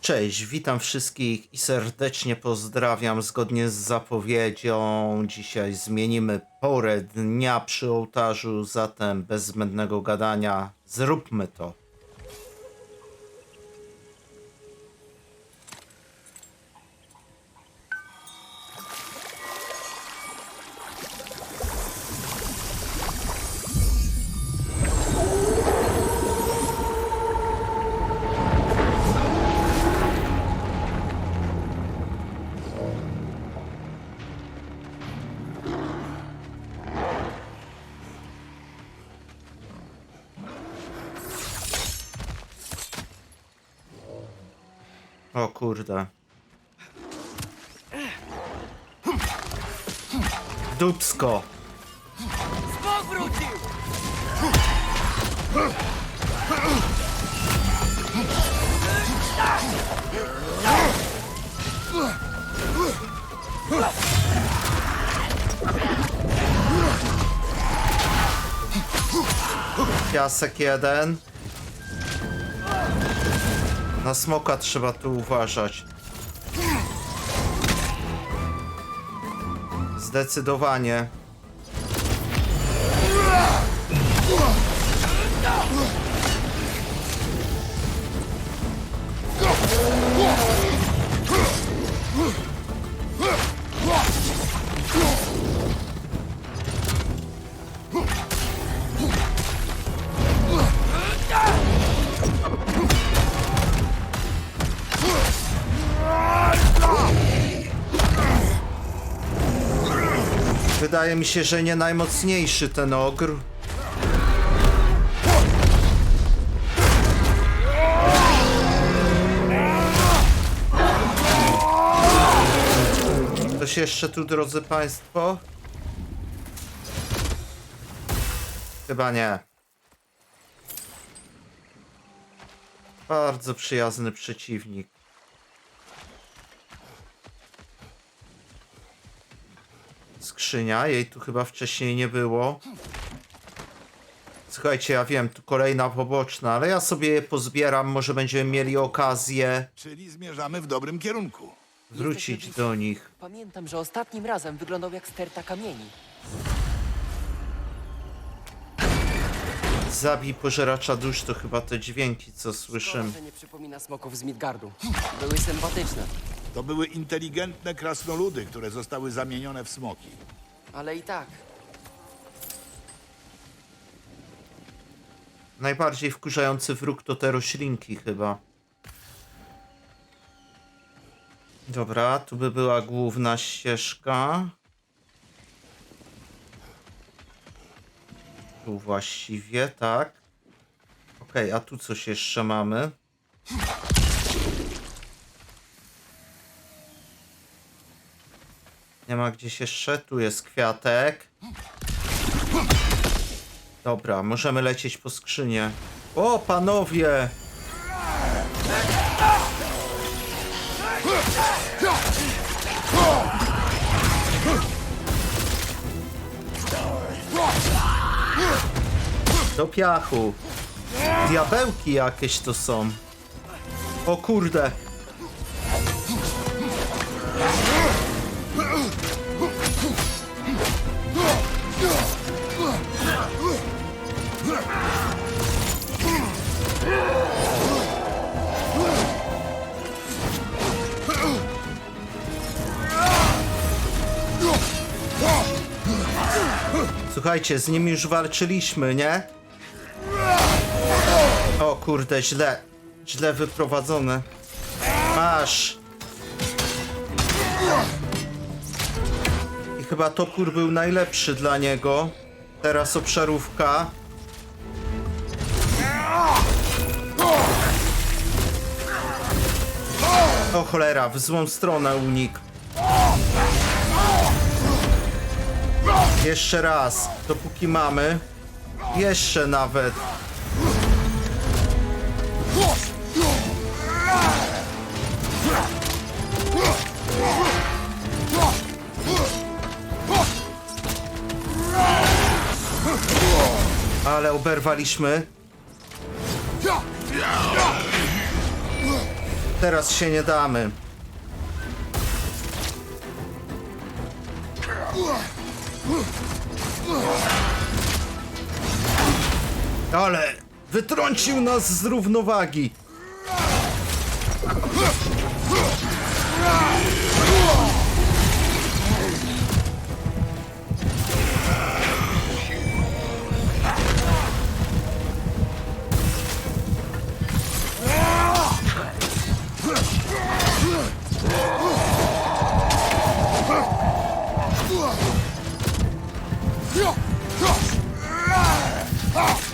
Cześć, witam wszystkich i serdecznie pozdrawiam. Zgodnie z zapowiedzią, dzisiaj zmienimy porę dnia przy ołtarzu, zatem bez zbędnego gadania, zróbmy to. Kurde. Dupsko. Smok! Piasek jeden. Na smoka trzeba tu uważać. Zdecydowanie. Wydaje mi się, że nie najmocniejszy ten ogr. Ktoś jeszcze tu, drodzy Państwo? Chyba nie. Bardzo przyjazny przeciwnik. Skrzynia, jej tu chyba wcześniej nie było. Słuchajcie, ja wiem, tu kolejna poboczna, ale ja sobie je pozbieram, może będziemy mieli okazję Czyli zmierzamy w dobrym kierunku. wrócić do nich. Pamiętam, że ostatnim razem wyglądał jak sterta kamieni. Zabij pożeracza dusz to chyba te dźwięki, co słyszymy. że nie przypomina smoków z Midgardu. Były sympatyczne, To były inteligentne krasnoludy, które zostały zamienione w smoki. Ale i tak. Najbardziej wkurzający wróg to te roślinki chyba. Dobra, tu by była główna ścieżka. Tu właściwie, tak. Okej, a tu coś jeszcze mamy. Nie ma gdzieś jeszcze? Tu jest kwiatek. Dobra, możemy lecieć po skrzynię. O, panowie! Do piachu. Diabełki jakieś to są. O kurde. Słuchajcie, z nimi już walczyliśmy, nie? O kurde, źle. Źle wyprowadzone. Masz. I chyba topór był najlepszy dla niego. Teraz obszarówka. O cholera, w złą stronę unik. Jeszcze raz, dopóki mamy. Jeszcze nawet. Ale oberwaliśmy. Teraz się nie damy. Ale wytrącił nas z równowagi. Ah!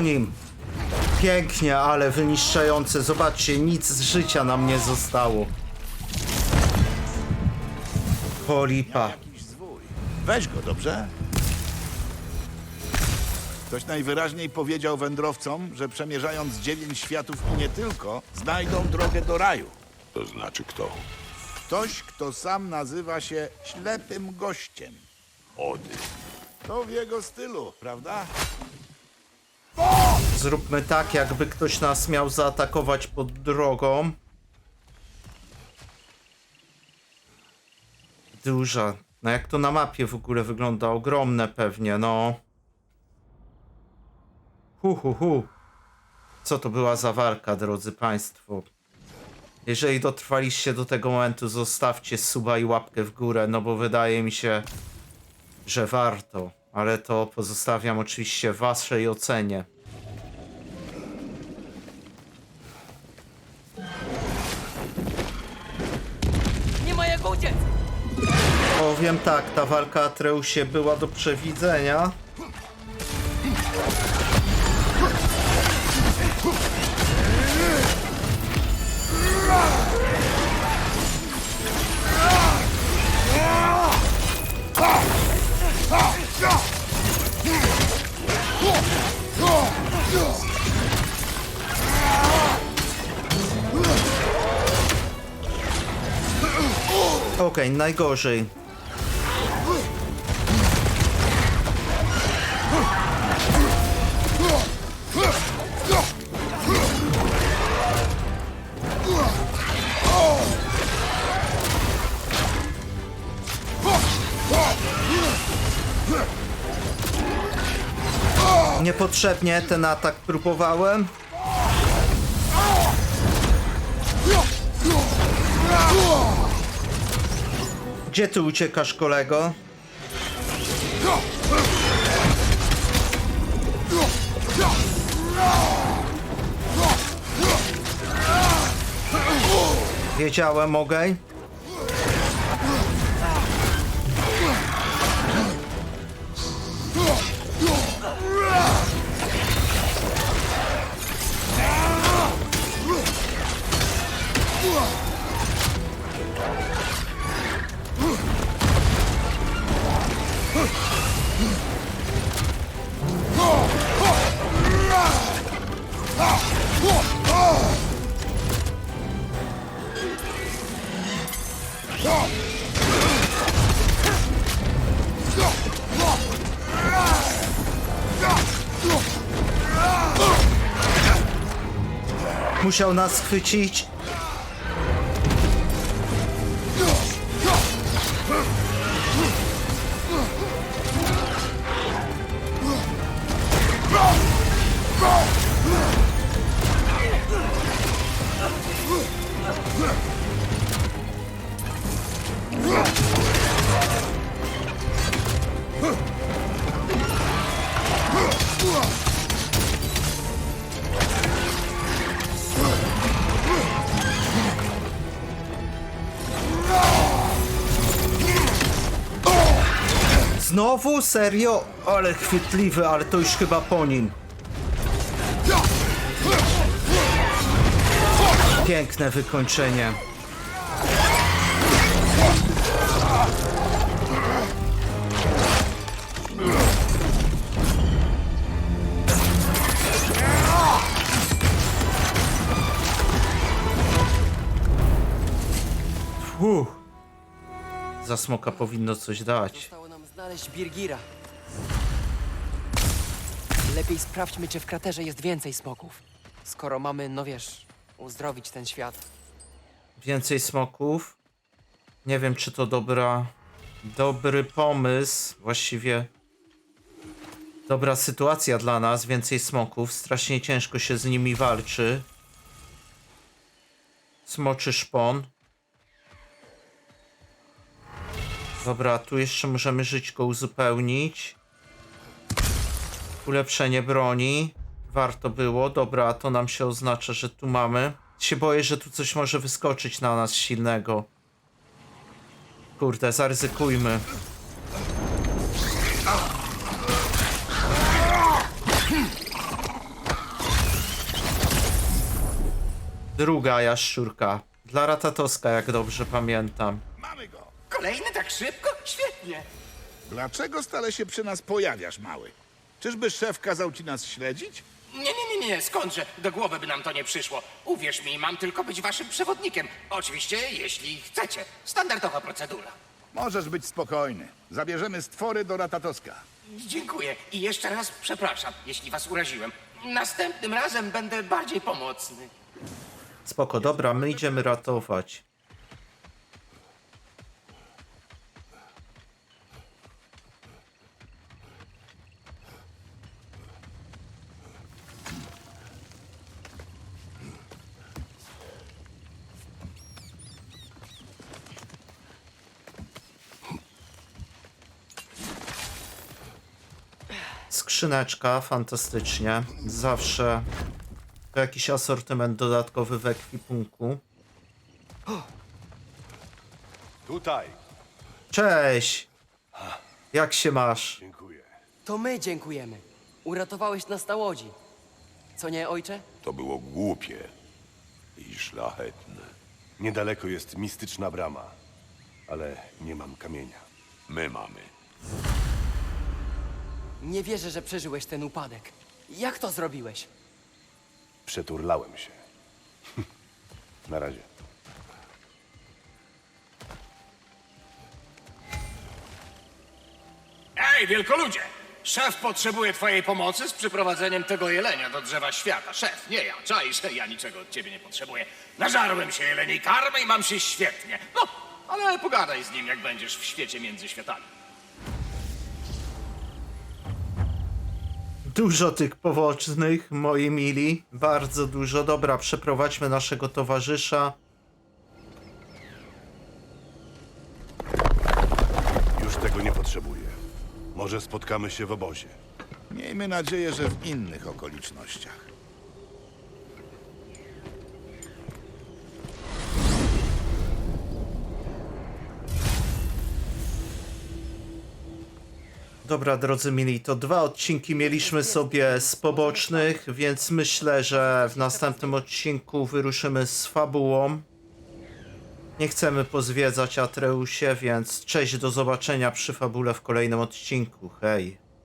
Po nim. Pięknie, ale wyniszczające. Zobaczcie, nic z życia nam nie zostało. Polipa. Weź go, dobrze? Ktoś najwyraźniej powiedział wędrowcom, że przemierzając dziewięć światów i nie tylko, znajdą drogę do raju. To znaczy kto? Ktoś, kto sam nazywa się ślepym gościem. Ody. To w jego stylu, prawda? Zróbmy tak, jakby ktoś nas miał zaatakować pod drogą. Duża. No jak to na mapie w ogóle wygląda? Ogromne pewnie, no. Hu, hu, hu. Co to była za walka, drodzy Państwo? Jeżeli dotrwaliście do tego momentu, zostawcie suba i łapkę w górę, no bo wydaje mi się, że warto. Ale to pozostawiam oczywiście waszej ocenie. Jak uciec! Powiem tak, ta walka Atreusie była do przewidzenia. Okej, najgorzej. Niepotrzebnie ten atak próbowałem. Gdzie ty uciekasz, kolego? Wiedziałem, mogę. Musiał nas chwycić. Znowu? Serio? Ale chwytliwy, ale to już chyba po nim. Piękne wykończenie. Fuh. Za smoka powinno coś dać. Znaleźć Birgira. Lepiej sprawdźmy, czy w kraterze jest więcej smoków. Skoro mamy, no wiesz, uzdrowić ten świat. Więcej smoków. Nie wiem, czy to dobra. Dobry pomysł. Właściwie. Dobra sytuacja dla nas. Więcej smoków. Strasznie ciężko się z nimi walczy. Smoczy szpon. Dobra, tu jeszcze możemy żyćko uzupełnić. Ulepszenie broni. Warto było. Dobra, to nam się oznacza, że tu mamy. Się boję, że tu coś może wyskoczyć na nas silnego. Kurde, zaryzykujmy. Druga jaszczurka. Dla Ratatoska, jak dobrze pamiętam. Kolejny tak szybko? Świetnie. Dlaczego stale się przy nas pojawiasz, mały? Czyżby szef kazał ci nas śledzić? Nie, nie, nie, nie, skądże? Do głowy by nam to nie przyszło. Uwierz mi, mam tylko być waszym przewodnikiem. Oczywiście, jeśli chcecie. Standardowa procedura. Możesz być spokojny. Zabierzemy stwory do Ratatoska. Dziękuję i jeszcze raz przepraszam, jeśli was uraziłem. Następnym razem będę bardziej pomocny. Spoko, dobra, my idziemy ratować. Skrzyneczka, fantastycznie. Zawsze jakiś asortyment dodatkowy w ekwipunku. Tutaj. Cześć! Jak się masz? Dziękuję. To my dziękujemy. Uratowałeś nas na łodzi. Co nie, ojcze? To było głupie i szlachetne. Niedaleko jest mistyczna brama, ale nie mam kamienia. My mamy. Nie wierzę, że przeżyłeś ten upadek. Jak to zrobiłeś? Przeturlałem się. Na razie. Ej, wielkoludzie! Szef potrzebuje twojej pomocy z przyprowadzeniem tego jelenia do drzewa świata. Szef, nie ja. Czaisz, ja niczego od ciebie nie potrzebuję. Nażarłem się jeleniej karmy i mam się świetnie. No, ale pogadaj z nim, jak będziesz w świecie między światami. Dużo tych pobocznych, moi mili. Bardzo dużo. Dobra, przeprowadźmy naszego towarzysza. Już tego nie potrzebuję. Może spotkamy się w obozie. Miejmy nadzieję, że w innych okolicznościach. Dobra, drodzy mili, to dwa odcinki mieliśmy sobie z pobocznych, więc myślę, że w następnym odcinku wyruszymy z fabułą. Nie chcemy pozwiedzać Atreusie, więc cześć, do zobaczenia przy fabule w kolejnym odcinku. Hej.